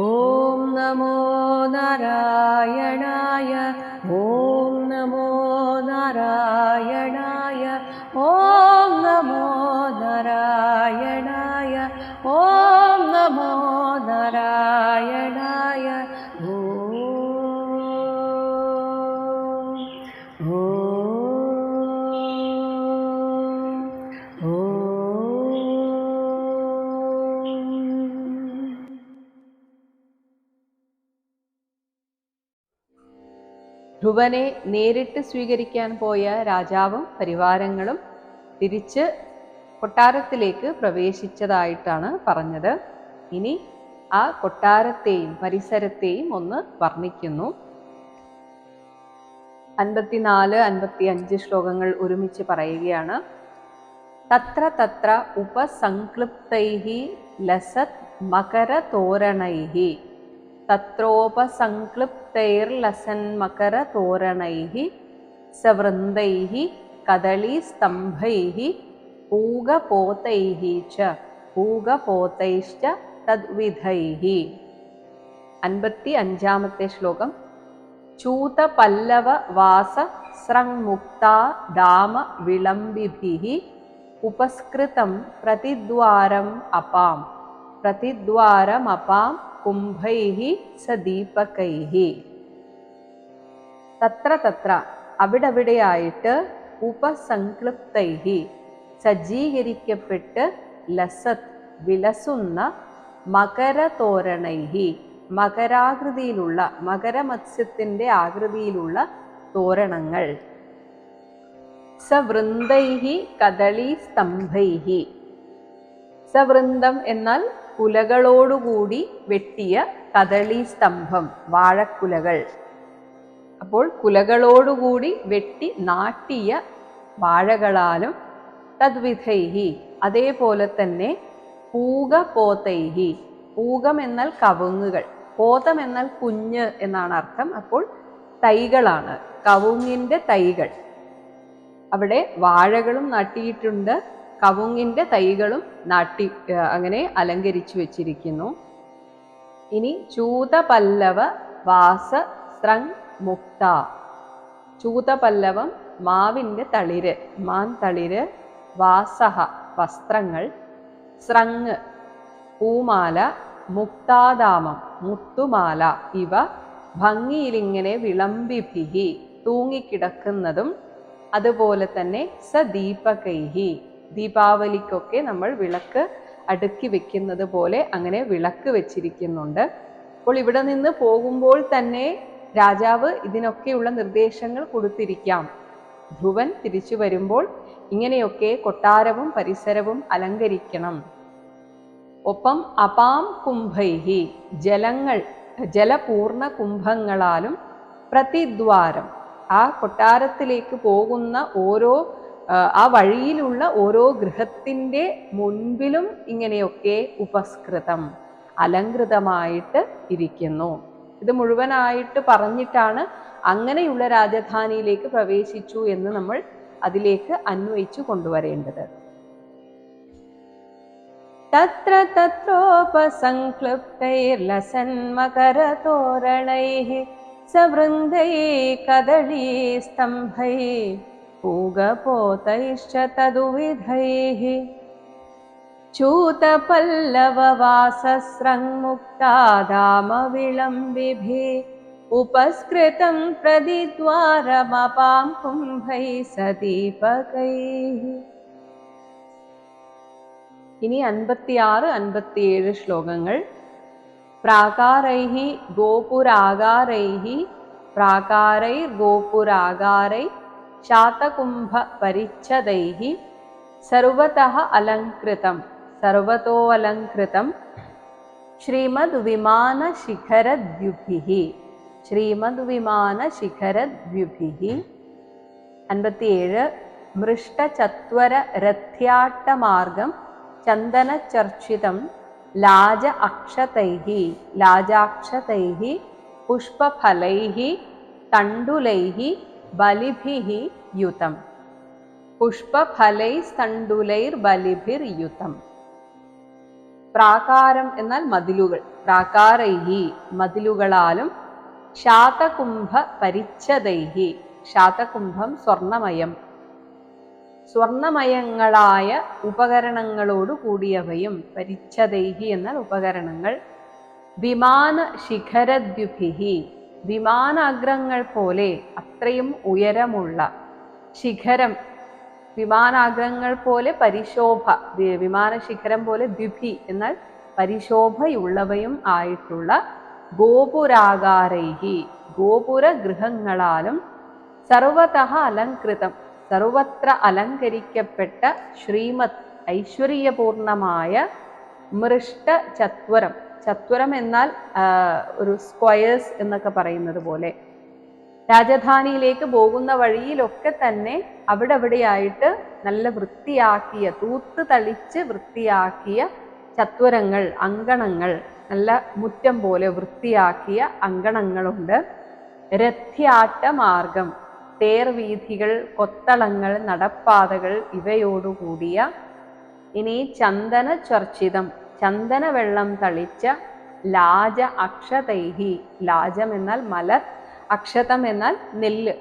ॐ नमो नारायणाय ധ്രുവനെ നേരിട്ട് സ്വീകരിക്കാൻ പോയ രാജാവും പരിവാരങ്ങളും തിരിച്ച് കൊട്ടാരത്തിലേക്ക് പ്രവേശിച്ചതായിട്ടാണ് പറഞ്ഞത്. ഇനി ആ കൊട്ടാരത്തെയും പരിസരത്തെയും ഒന്ന് വർണിക്കുന്നു. അൻപത്തിനാല് അൻപത്തി അഞ്ച് ശ്ലോകങ്ങൾ ഒരുമിച്ച് പറയുകയാണ്. തത്ര തത്ര ഉപസംക്ലിപ്തൈ ലസത് മകരതോരണൈः തത്രോപസംക്ലിപ്തൈർലസന്മകരതോരണൈः സവൃന്ദൈः കദളീസ്തംഭൈः പൂഗപോതൈः ച പൂഗപോതൈശ്ച തദ്വിധൈः അൻപത്തി അഞ്ചാമത്തെ ശ്ലോകം. ചൂതപല്ലവ വാസ സ്രങ്മുക്താ ദാമ വിളംബിഭിः ഉപസ്കൃതം പ്രതിദ്വാരം അപാം. പ്രതിദ്വാരമപാം കുംഭൈः സദീപകൈः തത്ര തത്ര അവിടവിടെയായിട്ട് ഉപസംക്ലിപ്തൈഹി. സജ്ജീകരിക്കപ്പെട്ട് ലസത് വിലസുന്ന മകരതോരണൈഹി. മകരാകൃതിയിലുള്ള മകരമത്സ്യത്തിന്റെ ആകൃതിയിലുള്ള തോരണങ്ങൾ. സവൃന്ദൈഹി കദളി സ്തംഭൈഹി സവൃന്ദം എന്നാൽ കുലകളോടുകൂടി വെട്ടിയ കദളി സ്തംഭം വാഴക്കുലകൾ. അപ്പോൾ കുലകളോടുകൂടി വെട്ടി നാട്ടിയ വാഴകളാലും തദ്വിധൈഹി. അതേപോലെ തന്നെ പൂക പോത്തൈഹി പൂകം എന്നാൽ കവുങ്ങുകൾ. പോതം എന്നാൽ കുഞ്ഞ് എന്നാണ് അർത്ഥം. അപ്പോൾ തൈകളാണ്. കവുങ്ങിന്റെ തൈകൾ. അവിടെ വാഴകളും നട്ടിയിട്ടുണ്ട്. കവുങ്ങിന്റെ തൈകളും നാട്ടി അങ്ങനെ അലങ്കരിച്ചു വെച്ചിരിക്കുന്നു. ഇനി ചൂതപല്ലവ വാസ സ്രങ് മുക്ത. ചൂതപല്ലവം മാവിന്റെ തളിര് മാൻ തളിര് വാസഹ വസ്ത്രങ്ങൾ സ്രങ് പൂമാല മുക്താദാമം മുത്തുമാല ഇവ ഭംഗിയിലിങ്ങനെ വിളംബിഭിഹി തൂങ്ങിക്കിടക്കുന്നതും അതുപോലെ തന്നെ സദീപകൈഹി. ദീപാവലിക്കൊക്കെ നമ്മൾ വിളക്ക് അടുക്കി വെക്കുന്നത് പോലെ അങ്ങനെ വിളക്ക് വെച്ചിരിക്കുന്നുണ്ട്. അപ്പോൾ ഇവിടെ നിന്ന് പോകുമ്പോൾ തന്നെ രാജാവ് ഇതിനൊക്കെയുള്ള നിർദ്ദേശങ്ങൾ കൊടുത്തിരിക്കാം. ധ്രുവൻ തിരിച്ചു വരുമ്പോൾ ഇങ്ങനെയൊക്കെ കൊട്ടാരവും പരിസരവും അലങ്കരിക്കണം. ഒപ്പം അപാം കുംഭൈഹി ജലങ്ങൾ ജലപൂർണ കുംഭങ്ങളാലും പ്രതിദ്വാരം. ആ കൊട്ടാരത്തിലേക്ക് പോകുന്ന ഓരോ ആ, വഴിയിലുള്ള ഓരോ ഗൃഹത്തിന്റെ മുൻപിലും ഇങ്ങനെയൊക്കെ ഉപസ്കൃതം അലങ്കൃതമായിട്ട് ഇരിക്കുന്നു. ഇത് മുഴുവനായിട്ട് പറഞ്ഞിട്ടാണ് അങ്ങനെയുള്ള രാജധാനിയിലേക്ക് പ്രവേശിച്ചു എന്ന് നമ്മൾ അതിലേക്ക് അന്വയിച്ചു കൊണ്ടുവരേണ്ടത്. തത്ര തത്രോപസംക്ലുപ്തൈർലസന്മകരതോരണൈ സവൃന്ദൈ കദളീ കദളീസ്തംഭൈः പൂഗപോതൈശ്ച തദുവിധൈः चूतपल्लववासस्रङ्मुक्तादामविलम्बिभिः उपस्कृतं प्रतिद्वारमपां कुम्भैः सदीपकैः ഇനി അൻപത്തിയാറ് അൻപത്തിയേഴ് ശ്ലോകങ്ങൾ പ്രാകാരൈः ഗോപുരാകാരൈः പ്രാകാരൈർ ഗോപുരാകാരൈ ശാതകുംഭ പരിച്ഛദൈः സർവതः അലങ്കൃതം സർവതോ അലങ്കൃതം ശ്രീമദ് വിമാനശിഖരദ്യുഭിः ശ്രീമദ് വിമാനശിഖരദ്യുഭിः അൻപത്തിയേഴ് മൃഷ്ടചത്വര രഥ്യാട്ടമാർഗം ചന്ദനചർച്ചിതം ലാജ അക്ഷതൈः ലാജാക്ഷതൈः പുഷ്പഫലൈः തണ്ടുലൈः ബലിഭിः യുതം. പുഷ്പഫലൈസ്തണ്ടുലൈർബലിഭിർയുതം പ്രാകാരം എന്നാൽ മതിലുകൾ. പ്രാകാരൈഹി മതിലുകളാലും ശാതകുംഭ പരിച്ഛദൈഹി. ശാതകുംഭം സ്വർണമയം. സ്വർണമയങ്ങളായ ഉപകരണങ്ങളോട് കൂടിയവയും പരിച്ഛദൈഹി എന്നാൽ ഉപകരണങ്ങൾ. വിമാന ശിഖരദ്യുഭിഹി വിമാനാഗ്രങ്ങൾ പോലെ അത്രയും ഉയരമുള്ള ശിഖരം വിമാനാഗ്രങ്ങൾ പോലെ പരിശോഭ വിമാന ശിഖരം പോലെ ദ്വിഭി എന്നാൽ പരിശോഭയുള്ളവയും ആയിട്ടുള്ള ഗോപുരാകാരൈഹി ഗോപുര ഗൃഹങ്ങളാലും സർവത അലങ്കൃതം സർവത്ര അലങ്കരിക്കപ്പെട്ട ശ്രീമത് ഐശ്വര്യപൂർണമായ മൃഷ്ട ചത്വരം ചത്വരം എന്നാൽ ഒരു സ്ക്വയേഴ്സ് എന്നൊക്കെ പറയുന്നത് പോലെ. രാജധാനിയിലേക്ക് പോകുന്ന വഴിയിലൊക്കെ തന്നെ അവിടെ അവിടെയായിട്ട് നല്ല വൃത്തിയാക്കിയ തൂത്ത് തളിച്ച് വൃത്തിയാക്കിയ ചത്വരങ്ങൾ അങ്കണങ്ങൾ നല്ല മുറ്റം പോലെ വൃത്തിയാക്കിയ അങ്കണങ്ങളുണ്ട്. രഥ്യാട്ട മാർഗം തേർവീഥികൾ കൊത്തളങ്ങൾ നടപ്പാതകൾ ഇവയോടുകൂടിയ ഇനി ചന്ദന ചർച്ചിതം. ചന്ദന വെള്ളം തളിച്ച ലാജ അക്ഷതൈഹി. ലാജം എന്നാൽ മലർ അക്ഷതം എന്നാൽ നെല്ല്.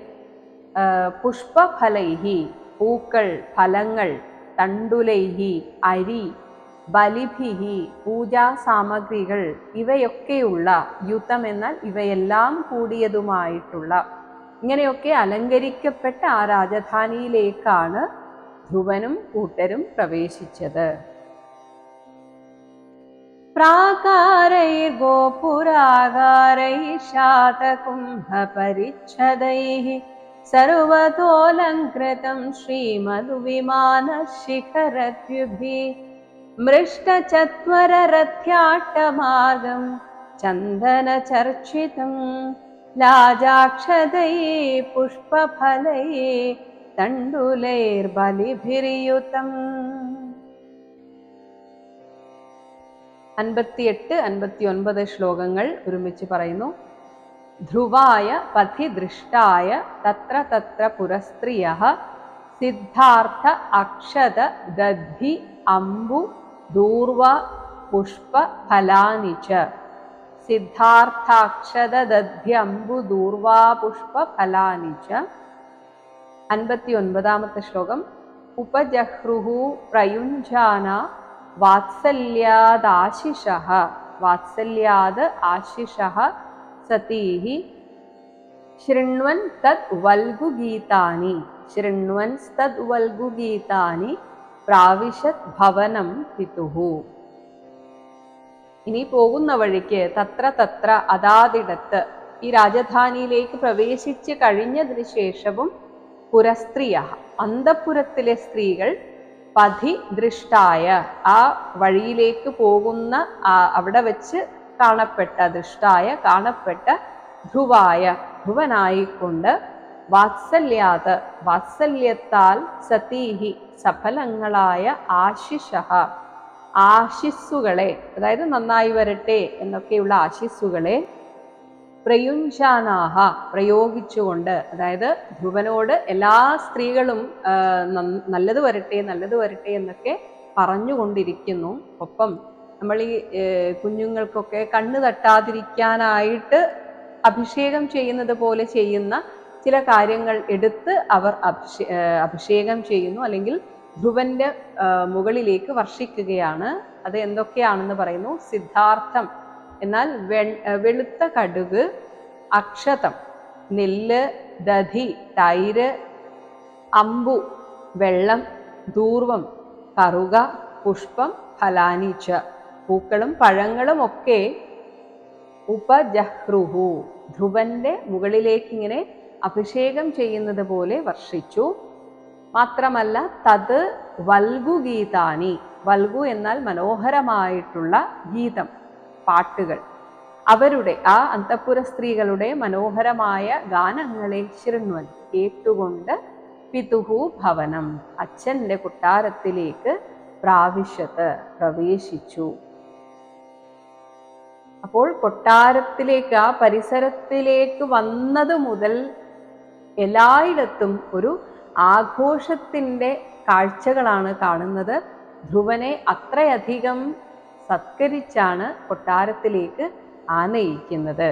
പുഷ്പഫലൈഹി പൂക്കൾ ഫലങ്ങൾ തണ്ടുലൈഹി അരി ബലിഭിഹി പൂജാ സാമഗ്രികൾ ഇവയൊക്കെയുള്ള യുദ്ധം എന്നാൽ ഇവയെല്ലാം കൂടിയതുമായിട്ടുള്ള. ഇങ്ങനെയൊക്കെ അലങ്കരിക്കപ്പെട്ട ആ രാജധാനിയിലേക്കാണ് ധ്രുവനും കൂട്ടരും പ്രവേശിച്ചത്. प्राकारैर्गोपुरागारैः शातकुम्भपरिच्छदैः सर्वतोऽलङ्कृतं श्रीमधुविमानशिखरद्युभिः। मृष्टचत्वररथ्याट्टमार्गं चन्दनचर्चितं लाजाक्षदैः पुष्पफलैः तण्डुलैर्बलिभिर्युतम् അൻപത്തിയെട്ട് അൻപത്തി ഒൻപത് ശ്ലോകങ്ങൾ ഒരുമിച്ച് പറയുന്നു. ധ്രുവായ പഥി ദൃഷ്ടായ തത്ര തത്ര പുരസ്ത്രിയ സിദ്ധാർത്ഥ അക്ഷത ദദ്ധി അംബു ദൂർവ പുഷ്പ ഫലാനി ച. സിദ്ധാർത്ഥാക്ഷത ദദ്ധി അംബു ദൂർവാ പുഷ്പ ഫലാനി ച. അൻപത്തി ഒൻപതാമത്തെ ശ്ലോകം. ഉപജഹ്രുഹു പ്രയുഞ്ജാന വാത്സല്യാദാശിഷ. വാത്സല്യാത് ആശിഷ സതീഹി. ശൃണ്വൻ തത് വൽഗുഗീതാനി. ശൃണ്വൻ തത് വൽഗുഗീതാനി പ്രാവിശത് ഭവനം പിതുഹു ഇനി പോകുന്ന വഴിക്ക് തത്ര തത്ര അതാതിടത്ത് ഈ രാജധാനിയിലേക്ക് പ്രവേശിച്ച് കഴിഞ്ഞതിന് ശേഷവും പുരസ്ത്രീയ. അന്തഃപുരത്തിലെ സ്ത്രീകൾ പഥി ദൃഷ്ടായ ആ വഴിയിലേക്ക് പോകുന്ന അവിടെ വെച്ച് കാണപ്പെട്ട ദൃഷ്ടായ കാണപ്പെട്ട ധ്രുവായ ധ്രുവനായിക്കൊണ്ട് വാത്സല്യാത് വാത്സല്യത്താൽ സതീഹി സഫലങ്ങളായ ആശിഷ ആശിസ്സുകളെ അതായത് നന്നായി വരട്ടെ എന്നൊക്കെയുള്ള ആശിസ്സുകളെ പ്രയുഞ്ചാനാഹ പ്രയോഗിച്ചുകൊണ്ട് അതായത് ധ്രുവനോട് എല്ലാ സ്ത്രീകളും നല്ലത് വരട്ടെ നല്ലത് വരട്ടെ എന്നൊക്കെ പറഞ്ഞുകൊണ്ടിരിക്കുന്നു. ഒപ്പം നമ്മൾ ഈ കുഞ്ഞുങ്ങൾക്കൊക്കെ കണ്ണ് തട്ടാതിരിക്കാനായിട്ട് അഭിഷേകം ചെയ്യുന്നത് പോലെ ചെയ്യുന്ന ചില കാര്യങ്ങൾ എടുത്ത് അവർ അഭിഷേ അഭിഷേകം ചെയ്യുന്നു. അല്ലെങ്കിൽ ധ്രുവന്റെ മുകളിലേക്ക് വർഷിക്കുകയാണ്. അത് എന്തൊക്കെയാണെന്ന് പറയുന്നു? സിദ്ധാർത്ഥം. എന്നാൽ വെളുത്ത കടുക് അക്ഷതം നെല്ല് ദധി തൈര് അമ്പു വെള്ളം ദൂർവം കറുക പുഷ്പം ഫലാനീച്ച പൂക്കളും പഴങ്ങളും ഒക്കെ ഉപജഹ്രുഹു. ധ്രുവന്റെ മുകളിലേക്ക് ഇങ്ങനെ അഭിഷേകം ചെയ്യുന്നത് പോലെ വർഷിച്ചു. മാത്രമല്ല തത് വൽഗു ഗീതാനി വൽഗു എന്നാൽ മനോഹരമായിട്ടുള്ള ഗീതം. പാട്ടുകൾ. അവരുടെ ആ അന്തഃപുര സ്ത്രീകളുടെ മനോഹരമായ ഗാനങ്ങളെ ശൃണ്വൻ കേട്ടുകൊണ്ട് പിതുഹു ഭവനം അച്ഛന്റെ കൊട്ടാരത്തിലേക്ക് പ്രാവശ്യത്ത് പ്രവേശിച്ചു. അപ്പോൾ കൊട്ടാരത്തിലേക്ക് ആ പരിസരത്തിലേക്ക് വന്നത് മുതൽ എല്ലായിടത്തും ഒരു ആഘോഷത്തിന്റെ കാഴ്ചകളാണ് കാണുന്നത്. ധ്രുവനെ അത്രയധികം സത്കരിച്ചാണ് കൊട്ടാരത്തിലേക്ക് ആനയിക്കുന്നത്.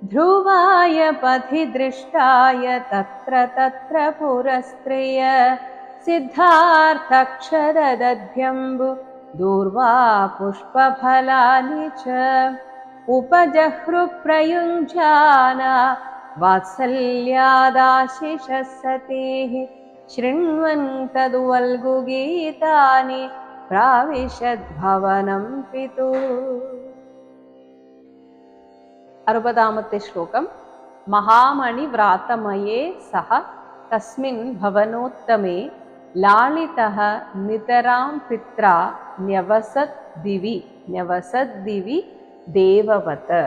सत्करिच्ट ध्रुवाय पथि दृष्टाय तत्र तत्र पुरस्त्रक्षरदध्यम्बु दूर्वापुष्पफलानि च उपजह्रुप्रयुञ्जाना वात्सल्यादाशिशसतेः शृङ्ग्वन्तल्गुगीतानि പ്രാവിശദ്ഭവനം പിതു. അറുപതാമത്തെ ശ്ലോകം. മഹാമണി വ്രാതമയേ സഹ തസ്മിൻ ഭവനോത്തമേ ലാളിത നിതരാം പിത്ര ന്യവസത് ദിവി ന്യവസത് ദിവി ദേവവത്.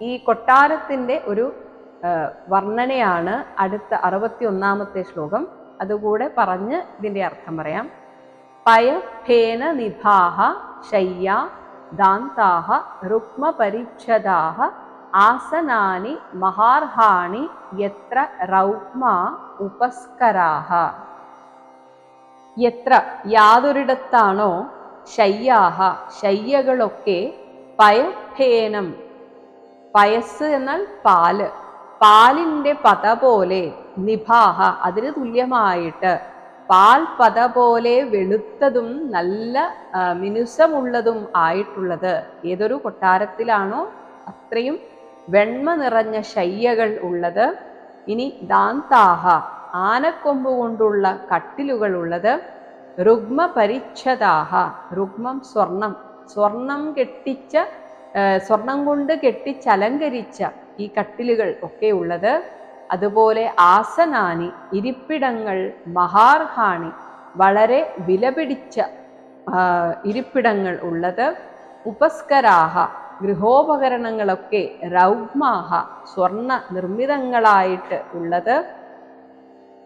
ഈ കൊട്ടാരത്തിന്റെ ഒരു വർണനയാണ് അടുത്ത അറുപത്തി ഒന്നാമത്തെ ശ്ലോകം. അതുകൂടെ പറഞ്ഞ് ഇതിന്റെ അർത്ഥം പറയാം. പയഫേന നിഭാഹ ശയ്യ ദാന്താഹ രുക്മപരിച്ഛദാഹ ആസനാനി മഹാർഹാണി യത്ര റൗക്മ ഉപസ്കരാഹ. യത്ര യാതൊരിടത്താണോ ശയ്യാഹ ശയ്യകളൊക്കെ പയഫേനം പയസ് എന്നാൽ പാൽ. പാലിന്റെ പത പോലെ നിഭാഹ അതിന് തുല്യമായിട്ട് പാൽ പത പോലെ വെളുത്തതും നല്ല മിനുസമുള്ളതും ആയിട്ടുള്ളത്. ഏതൊരു കൊട്ടാരത്തിലാണോ അത്രയും വെണ്മ നിറഞ്ഞ ശയ്യകൾ ഉള്ളത്. ഇനി ദാന്താഹ ആനക്കൊമ്പ് കൊണ്ടുള്ള കട്ടിലുകൾ ഉള്ളത്. രുഗ്മ പരിച്ഛദാഹ രുഗ്മം സ്വർണം സ്വർണം കെട്ടിച്ച സ്വർണം കൊണ്ട് കെട്ടിച്ചലങ്കരിച്ച ഈ കട്ടിലുകൾ ഒക്കെ ഉള്ളത്. അതുപോലെ ആസനാനി ഇരിപ്പിടങ്ങൾ മഹാർഹാണി വളരെ വിലപിടിച്ച ഇരിപ്പിടങ്ങൾ ഉള്ളത്. ഉപസ്കരാഹ ഗൃഹോപകരണങ്ങളൊക്കെ രൗഗ്മാഹ സ്വർണ നിർമ്മിതങ്ങളായിട്ട് ഉള്ളത്.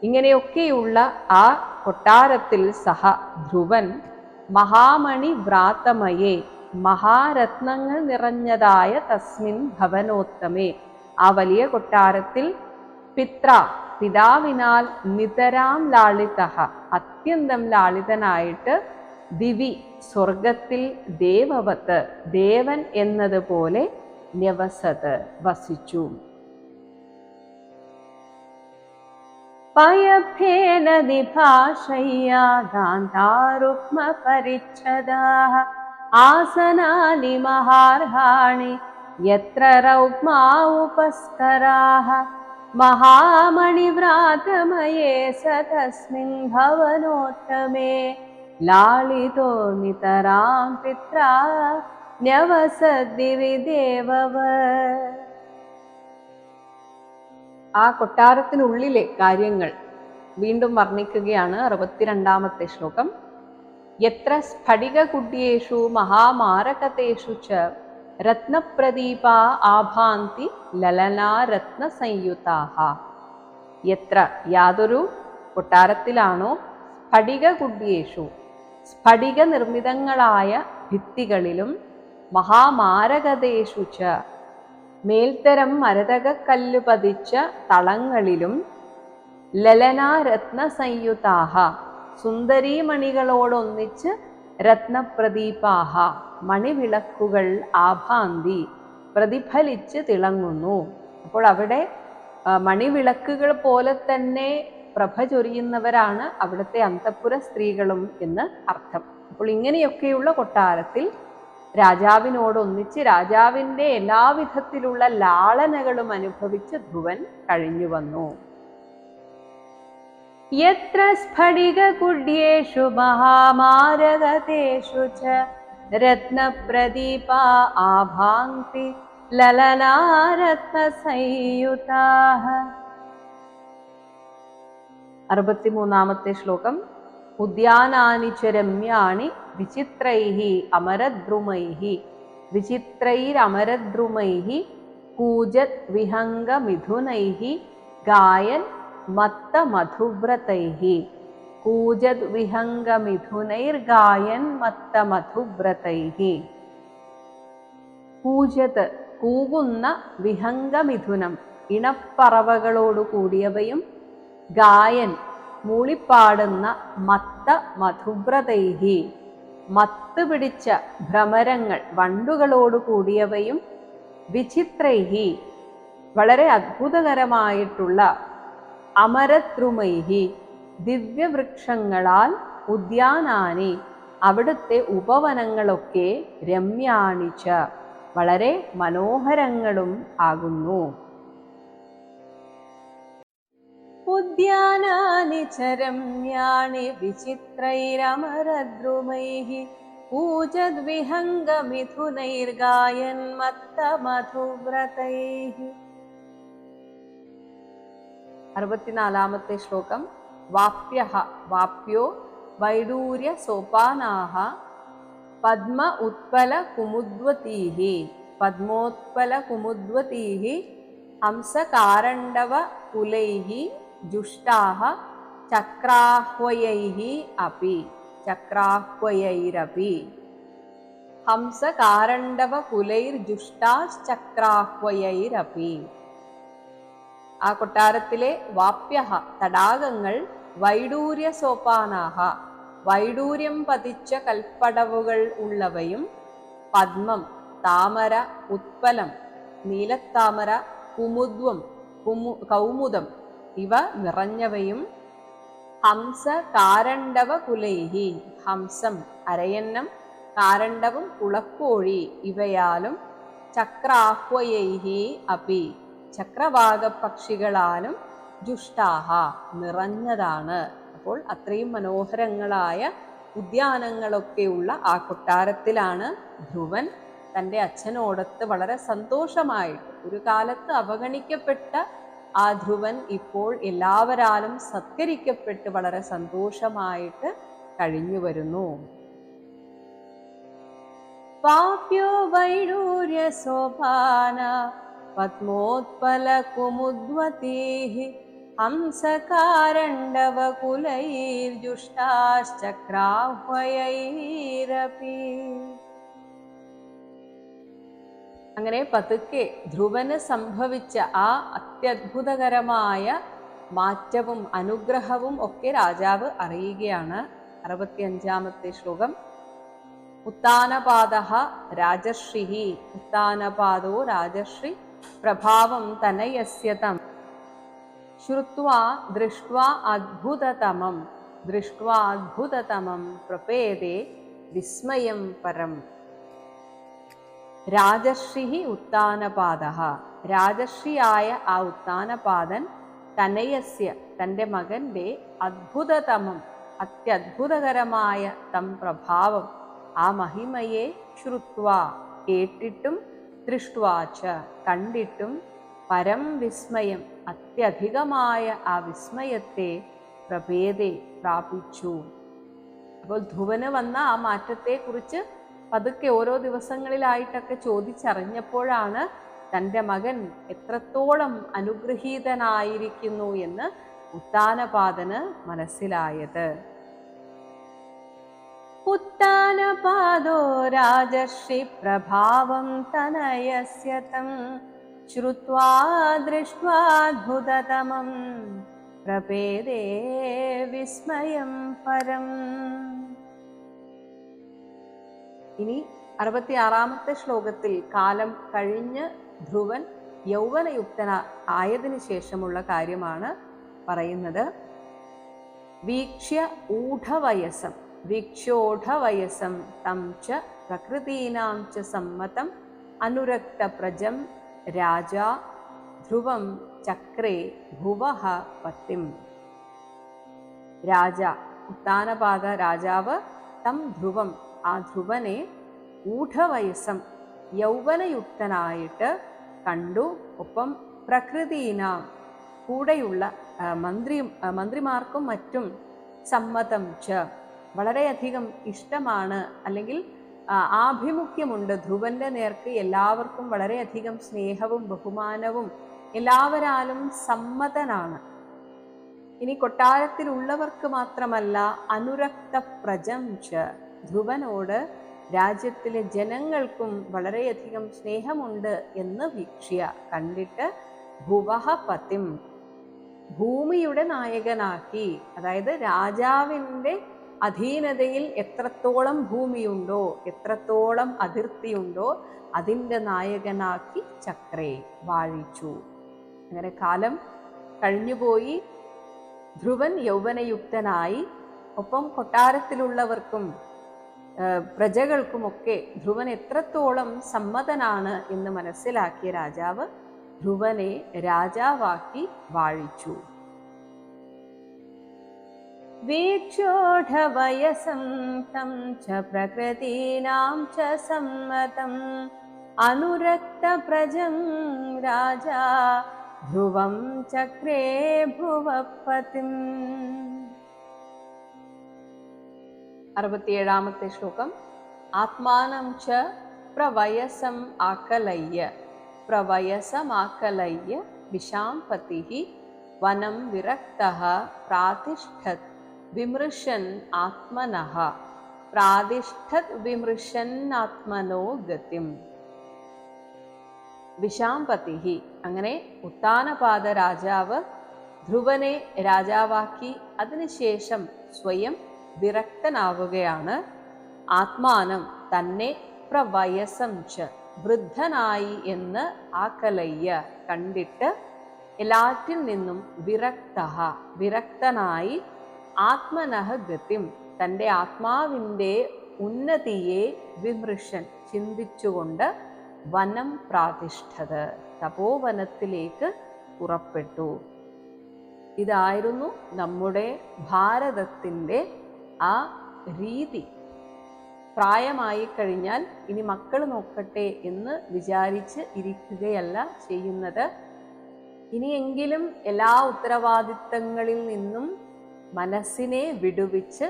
ഇങ്ങനെയൊക്കെയുള്ള ആ കൊട്ടാരത്തിൽ സഹ ധ്രുവൻ മഹാമണി വ്രാതമയെ മഹാരത്നങ്ങൾ നിറഞ്ഞതായ തസ്മിൻ ഭവനോത്തമേ ആ വലിയ കൊട്ടാരത്തിൽ പിത്ര പിതാവിനാൽ നിതരാം ലാളിത. അത്യന്തം ലാളിതനായിട്ട് ദിവി സ്വർഗത്തിൽ ദേവവത്ത് ദേവൻ എന്നതുപോലെ ന്യവസത് വസിച്ചു. പയഭേന നിഭാഷയ്യാ പരിച്ഛദാഹ ആസനാനി മഹാർഹാണി യത്ര രൗക്മാ ഉപസ്കരാः. മഹാമണിവ്രാതമയേ സതസ്മിൻ തസ്മിൻ ഭവനോത്തമേ. ലാളിതോ നിതരാം പിത്രാ ന്യവസദ്ദിവി ദേവവ. ആ കൊട്ടാരത്തിനുള്ളിലെ കാര്യങ്ങൾ വീണ്ടും വർണിക്കുകയാണ് അറുപത്തിരണ്ടാമത്തെ ശ്ലോകം. യത്ര സ്ഫടികകുട്യേഷു മഹാമാരകതേഷു ച രത്നപ്രദീപ ആഭാന്തി ലലനാ രത്നസംയുതാഹ. യത്ര കൊട്ടാരത്തിലാണോ? സ്ഫടികകുട്യേഷു സ്ഫടിക നിർമ്മിതങ്ങളായ ഭിത്തികളിലും മഹാമാരകതേഷു ച. മേൽത്തരം മരതകക്കല്ല് പതിച്ച തളങ്ങളിലും ലലനാരത്ന സംയുതാഹ സുന്ദരീമണികളോടൊന്നിച്ച് രത്നപ്രദീപാഹ മണിവിളക്കുകൾ ആഭാന്തി പ്രതിഫലിച്ച് തിളങ്ങുന്നു. അപ്പോൾ അവിടെ മണിവിളക്കുകൾ പോലെ തന്നെ പ്രഭ ചൊരിയുന്നവരാണ് അവിടുത്തെ അന്തഃപുര സ്ത്രീകളും എന്ന് അർത്ഥം. അപ്പോൾ ഇങ്ങനെയൊക്കെയുള്ള കൊട്ടാരത്തിൽ രാജാവിനോടൊന്നിച്ച് രാജാവിന്റെ എല്ലാവിധത്തിലുള്ള ലാളനകളും അനുഭവിച്ച് ധ്രുവൻ കഴിഞ്ഞു വന്നു. यत्र स्फटिककुड्येषु महामारगतेषु च रत्नप्रदीपारत्नसंयुताः अरव श्लोकम् उद्यानानि च रम्याणि विचित्रैः अमरद्रुमैः विचित्रैरमरद्रुमैः कूजद्विहङ्गमिथुनैः गायन् മത്തമധുവ്രതൈः കൂജത് വിഹംഗമിഥുനൈർഗായൻ മത്തമധുവ്രതൈः കൂജത് കൂകുന്ന വിഹംഗമിഥുനം ഇണപ്പറവകളോടു കൂടിയവയും ഗായൻ മൂളിപ്പാടുന്ന മത്ത മധുവ്രതൈഹി മത്ത് പിടിച്ച ഭ്രമരങ്ങൾ വണ്ടുകളോട് കൂടിയവയും വിചിത്രൈഹി. വളരെ അത്ഭുതകരമായിട്ടുള്ള അമരദ്രുമൈഹി ദിവ്യവൃക്ഷങ്ങളാൽ ഉദ്യാനാനി അവിടുത്തെ ഉപവനങ്ങളൊക്കെ രമ്യാണിച്ച. വളരെ മനോഹരങ്ങളും ആകുന്നു. ഉദ്യാനാനി ചരമ്യാണി വിചിത്രൈരമരദ്രുമൈഹി വിചിത്രൈരമരദ്രുമൈ പൂജദ്വിഹംഗമിഥുനൈർഗായന്മത്തമധുവ്രതൈ അറുപത്തിനാലാമത്തെ ശ്ലോകം. വാപ്യ വാപ്യോ വൈഡൂര്യ സോപാനാഹ പത്മ ഉത്പല കുമുദ്വതീഹി പദ്മോത്പല കുമുദ്വതീഹി ഹംസകാരണ്ഡവ കുലൈഹി ജുഷ്ടാഹ ചക്രാഹ്വയൈഹി അപി ചക്രാഹ്വയൈരപി. ഹംസകാരണ്ഡവ കുലൈർജുഷ്ടാശ്ചക്രാഹ്വയൈരപി ആ കൊട്ടാരത്തിലെ വാപ്യ തടാകങ്ങൾ വൈഡൂര്യ സോപാനാഹ. വൈഡൂര്യം പതിച്ച കൽപ്പടവുകൾ ഉള്ളവയും പത്മം താമര ഉത്പലം നീലത്താമര കുമുദ്വം കുമു കൗമുദം ഇവ നിറഞ്ഞവയും ഹംസ കാരണ്ടവ കുലൈഹി ഹംസം അരയന്നം കാരണ്ടവും കുളക്കോഴി ഇവയാലും ചക്രാഹ്വയൈഹി അപി. ചക്രവാകപ്പക്ഷികളാലും ജുഷ്ടാഹ നിറഞ്ഞതാണ്. അപ്പോൾ അത്രയും മനോഹരങ്ങളായ ഉദ്യാനങ്ങളൊക്കെയുള്ള ആ കൊട്ടാരത്തിലാണ് ധ്രുവൻ തന്റെ അച്ഛനോടത്ത് വളരെ സന്തോഷമായിട്ട് ഒരു കാലത്ത് അവഗണിക്കപ്പെട്ട ആ ധ്രുവൻ ഇപ്പോൾ എല്ലാവരാലും സത്കരിക്കപ്പെട്ട് വളരെ സന്തോഷമായിട്ട് കഴിഞ്ഞു വരുന്നു. പാപ്യോ വൈഡൂര്യ സോപാന पद्मोत्पलकुमुद्वतीः हंसकारण्डवकुलैर्जुष्टाश्चक्राह्वयैरपि അങ്ങനെ പതുക്കെ ധ്രുവന് സംഭവിച്ച ആ അത്യത്ഭുതകരമായ മാറ്റവും അനുഗ്രഹവും ഒക്കെ രാജാവ് അറിയുകയാണ് അറുപത്തിയഞ്ചാമത്തെ ശ്ലോകം ഉത്താനപാദ രാജർഷി ഉത്താനപാദോ രാജർഷി പ്രഭാവം തനയസ്യതം ശ്രുവാ ദൃഷ്ട്വാ അദ്ഭുതതമം. ദൃഷ്ട്വാ അദ്ഭുതതമം പ്രപേദേ വിസ്മയം പരം. രാജർഷി ഉത്താനപാദ രാജർഷിയായ ആ ഉത്താനപാദൻ തനയസ്യ തന്റെ മകന്റെ അദ്ഭുതതമം അത്യത്ഭുതകരമായ തം പ്രഭാവം ആ മഹിമയെ ശ്രുത്വ കേട്ടിട്ടും ദൃഷ്ട്വാച്ച കണ്ടിട്ടും പരം വിസ്മയം അത്യധികമായ ആ വിസ്മയത്തെ പ്രഭേദെ പ്രാപിച്ചു. അപ്പോൾ ധ്രുവന് വന്ന ആ മാറ്റത്തെക്കുറിച്ച് പതുക്കെ ഓരോ ദിവസങ്ങളിലായിട്ടൊക്കെ ചോദിച്ചറിഞ്ഞപ്പോഴാണ് തന്റെ മകൻ എത്രത്തോളം അനുഗ്രഹീതനായിരിക്കുന്നു എന്ന് ഉത്താനപാതന് മനസ്സിലായത്. उत्तानपादो राजर्षि प्रभावं तनयस्य तं श्रुत्वा दृष्ट्वाद्भुततमं प्रपेदे विस्मयं परम् ഇനി അറുപത്തിയാറാമത്തെ ശ്ലോകത്തിൽ കാലം കഴിഞ്ഞ് ധ്രുവൻ യൗവനയുക്തന ആയതിനു ശേഷമുള്ള കാര്യമാണ് പറയുന്നത് വീക്ഷ്യ ഊഢവയസം വീക്ഷ്യോഢവയസം തം ച പ്രകൃതീനാം ച സമ്മതം അനുരക്തപ്രജം രാജ ധ്രുവം ചക്രേ ഭുവഹ പത്തിം. രാജ ഉത്താനപാത രാജാവ് തം ധ്രുവം ആ ധ്രുവനെ ഊഢവയസം യൗവനയുക്തനായിട്ട് കണ്ടു. ഒപ്പം പ്രകൃതീനാം കൂടെയുള്ള മന്ത്രി മന്ത്രിമാർക്കും മറ്റും സമ്മതം ച വളരെയധികം ഇഷ്ടമാണ്. അല്ലെങ്കിൽ ആഭിമുഖ്യമുണ്ട്. ധ്രുവന്റെ നേർക്ക് എല്ലാവർക്കും വളരെയധികം സ്നേഹവും ബഹുമാനവും എല്ലാവരാലും സമ്മതനാണ്. ഇനി കൊട്ടാരത്തിലുള്ളവർക്ക് മാത്രമല്ല അനുരക്ത പ്രജം ച. ധ്രുവനോട് രാജ്യത്തിലെ ജനങ്ങൾക്കും വളരെയധികം സ്നേഹമുണ്ട് എന്ന് വീക്ഷ്യ കണ്ടിട്ട് ഭുവഹ പതിം ഭൂമിയുടെ നായകനാക്കി. അതായത് രാജാവിന്റെ അധീനതയിൽ എത്രത്തോളം ഭൂമിയുണ്ടോ എത്രത്തോളം അതിർത്തിയുണ്ടോ അതിന്റെ നായകനാക്കി ചക്രേ വാഴിച്ചു. അങ്ങനെ കാലം കഴിഞ്ഞുപോയി. ധ്രുവൻ യൗവനയുക്തനായി. ഒപ്പം കൊട്ടാരത്തിലുള്ളവർക്കും പ്രജകൾക്കുമൊക്കെ ധ്രുവൻ എത്രത്തോളം സമ്മതനാണ് എന്ന് മനസ്സിലാക്കിയ രാജാവ് ധ്രുവനെ രാജാവാക്കി വാഴിച്ചു. वीक्षोढवयसं तं च प्रकृतीनां च सम्मतम् अनुरक्तप्रजं राजा ध्रुवं चक्रे भुवपतिम्। अरवत्येळामते श्लोकम् आत्मानं च प्रवयसम् आकलय्य। प्रवयसमाकलय्य विशां पतिः वनं विरक्तः प्रातिष्ठत्। വിമൃശൻ ആത്മന പ്രാതിഷ്ഠത് വിമൃശൻ ആത്മനോ ഗതിം. വിശാംപതിഹി. അങ്ങനെ ഉത്താനപാത രാജാവ് ധ്രുവനെ രാജാവാക്കി അതിനുശേഷം സ്വയം വിരക്തനാവുകയാണ്. ആത്മാനം തന്നെ പ്രവയസം ച വൃദ്ധനായി എന്ന് ആക്കലയ്യ കണ്ടിട്ട് എല്ലാറ്റിൽ നിന്നും വിരക്ത വിരക്തനായി ആത്മനഃ ഗത്യം തന്റെ ആത്മാവിന്റെ ഉന്നതിയെ വിമൃശൻ ചിന്തിച്ചുകൊണ്ട് വനം പ്രാതിഷ്ഠത് തപോവനത്തിലേക്ക് പുറപ്പെട്ടു. ഇതായിരുന്നു നമ്മുടെ ഭാരതത്തിന്റെ ആ രീതി. പ്രായമായി കഴിഞ്ഞാൽ ഇനി മക്കൾ നോക്കട്ടെ എന്ന് വിചാരിച്ച് ഇരിക്കുകയല്ല ചെയ്യുന്നത്. ഇനിയെങ്കിലും എല്ലാ ഉത്തരവാദിത്തങ്ങളിൽ നിന്നും മനസ്സിനെ വിടുവിച്ച്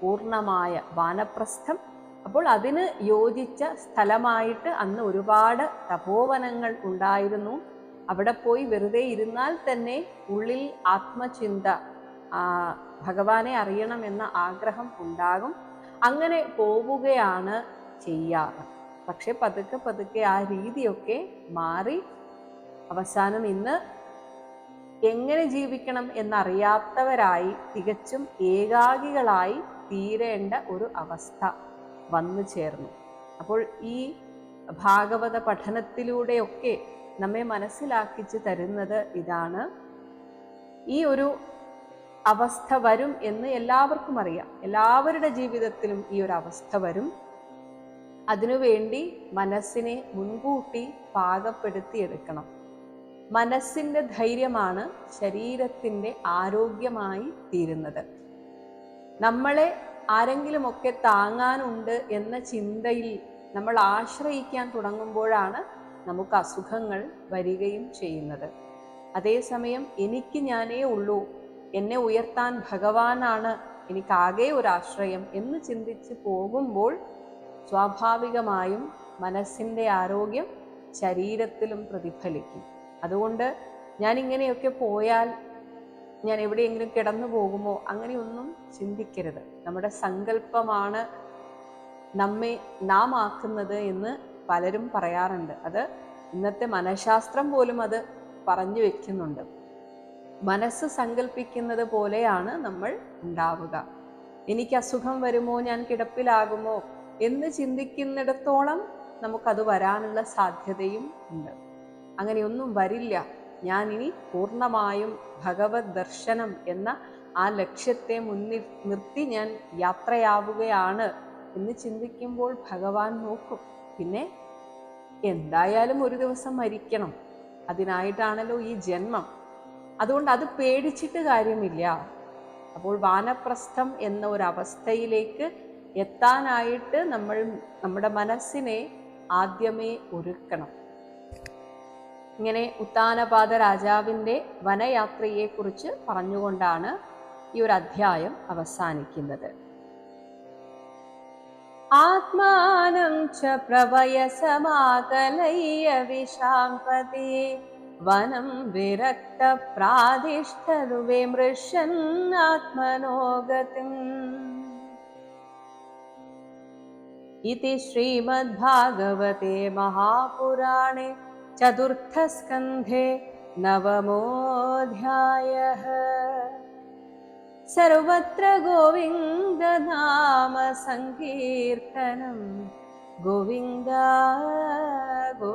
പൂർണമായ വാനപ്രസ്ഥം. അപ്പോൾ അതിന് യോജിച്ച സ്ഥലമായിട്ട് അന്ന് ഒരുപാട് തപോവനങ്ങൾ ഉണ്ടായിരുന്നു. അവിടെ പോയി വെറുതെ ഇരുന്നാൽ തന്നെ ഉള്ളിൽ ആത്മചിന്ത ഭഗവാനെ അറിയണമെന്ന ആഗ്രഹം ഉണ്ടാകും. അങ്ങനെ പോവുകയാണ് ചെയ്യാറ്. പക്ഷെ പതുക്കെ പതുക്കെ ആ രീതിയൊക്കെ മാറി. അവസാനം ഇന്ന് എങ്ങനെ ജീവിക്കണം എന്നറിയാത്തവരായി തികച്ചും ഏകാഗികളായി തീരേണ്ട ഒരു അവസ്ഥ വന്നു ചേർന്നു. അപ്പോൾ ഈ ഭാഗവത പഠനത്തിലൂടെയൊക്കെ നമ്മെ മനസ്സിലാക്കിച്ച് തരുന്നത് ഇതാണ്. ഈ ഒരു അവസ്ഥ വരും എന്ന് എല്ലാവർക്കും അറിയാം. എല്ലാവരുടെ ജീവിതത്തിലും ഈ ഒരു അവസ്ഥ വരും. അതിനുവേണ്ടി മനസ്സിനെ മുൻകൂട്ടി പാകപ്പെടുത്തിയെടുക്കണം. മനസ്സിന്റെ ധൈര്യമാണ് ശരീരത്തിന്റെ ആരോഗ്യമായി തീരുന്നത്. നമ്മളെ ആരെങ്കിലുമൊക്കെ താങ്ങാനുണ്ട് എന്ന ചിന്തയിൽ നമ്മൾ ആശ്രയിക്കാൻ തുടങ്ങുമ്പോഴാണ് നമുക്ക് അസുഖങ്ങൾ വരികയും ചെയ്യുന്നത്. അതേസമയം എനിക്ക് ഞാനേ ഉള്ളൂ എന്നെ ഉയർത്താൻ ഭഗവാനാണ് എനിക്കാകെ ഒരു ആശ്രയം എന്ന് ചിന്തിച്ച് പോകുമ്പോൾ സ്വാഭാവികമായും മനസ്സിന്റെ ആരോഗ്യം ശരീരത്തിലും പ്രതിഫലിക്കും. അതുകൊണ്ട് ഞാൻ ഇങ്ങനെയൊക്കെ പോയാൽ ഞാൻ എവിടെയെങ്കിലും കിടന്നു പോകുമോ അങ്ങനെയൊന്നും ചിന്തിക്കരുത്. നമ്മുടെ സങ്കല്പമാണ് നമ്മെ നാം ആക്കുന്നത് എന്ന് പലരും പറയാറുണ്ട്. അത് ഇന്നത്തെ മനഃശാസ്ത്രം പോലും അത് പറഞ്ഞു വെക്കുന്നുണ്ട്. മനസ്സ് സങ്കല്പിക്കുന്നത് പോലെയാണ് നമ്മൾ ഉണ്ടാവുക. എനിക്ക് അസുഖം വരുമോ? ഞാൻ കിടപ്പിലാകുമോ? എന്ന് ചിന്തിക്കുന്നിടത്തോളം നമുക്കത് വരാനുള്ള സാധ്യതയും ഉണ്ട്. അങ്ങനെയൊന്നും വരില്ല. ഞാൻ ഇനി പൂർണമായും ഭഗവത് ദർശനം എന്ന ആ ലക്ഷ്യത്തെ മുന്നിൽ നിർത്തി ഞാൻ യാത്രയാവുകയാണ് എന്ന് ചിന്തിക്കുമ്പോൾ ഭഗവാൻ നോക്കും. പിന്നെ എന്തായാലും ഒരു ദിവസം മരിക്കണം. അതിനായിട്ടാണല്ലോ ഈ ജന്മം. അതുകൊണ്ട് അത് പേടിച്ചിട്ട് കാര്യമില്ല. അപ്പോൾ വാനപ്രസ്ഥം എന്ന ഒരു അവസ്ഥയിലേക്ക് എത്താനായിട്ട് നമ്മൾ നമ്മുടെ മനസ്സിനെ ആദ്യമേ ഒരുക്കണം. ഇങ്ങനെ ഉത്താനപാത രാജാവിൻ്റെ വനയാത്രയെക്കുറിച്ച് പറഞ്ഞുകൊണ്ടാണ് ഈ ഒരു അധ്യായം അവസാനിക്കുന്നത് ആത്മാനം ച പ്രവയസമാകലയ്യ വിശാംപതി വനം വിരക്ത പ്രാതിഷ്ഠതു വിമൃശൻ ആത്മനോഗതിം इति श्रीमद्भागवते महापुराणे चतुर्थस्कन्धे नवमोऽध्यायः। सर्वत्र गोविन्दनामसङ्कीर्तनं गोविन्दा गो